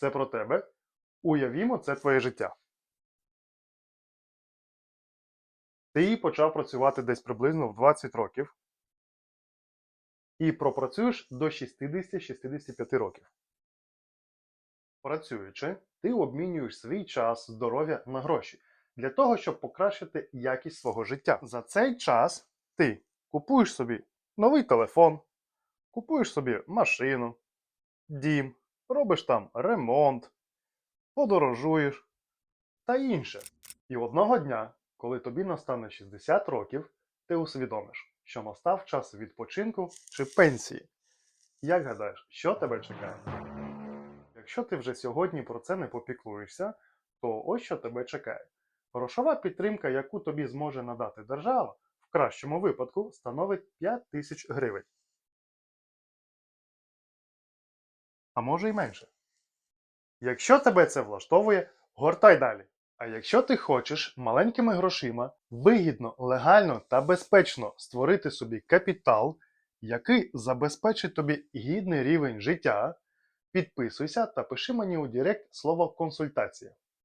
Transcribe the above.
Це про тебе. Уявімо, це твоє життя. Ти почав працювати десь приблизно в 20 років і пропрацюєш до 60-65 років. Працюючи, ти обмінюєш свій час, здоров'я на гроші для того, щоб покращити якість свого життя. За цей час ти купуєш собі новий телефон, купуєш собі машину, дім, робиш там ремонт, подорожуєш та інше. І одного дня, коли тобі настане 60 років, ти усвідомиш, що настав час відпочинку чи пенсії. Як гадаєш, що тебе чекає? Якщо ти вже сьогодні про це не попіклуєшся, то ось що тебе чекає. Грошова підтримка, яку тобі зможе надати держава, в кращому випадку становить 5 тисяч гривень. А може й менше. Якщо тебе це влаштовує, гортай далі. А якщо ти хочеш маленькими грошима вигідно, легально та безпечно створити собі капітал, який забезпечить тобі гідний рівень життя, підписуйся та пиши мені у Директ слово консультація.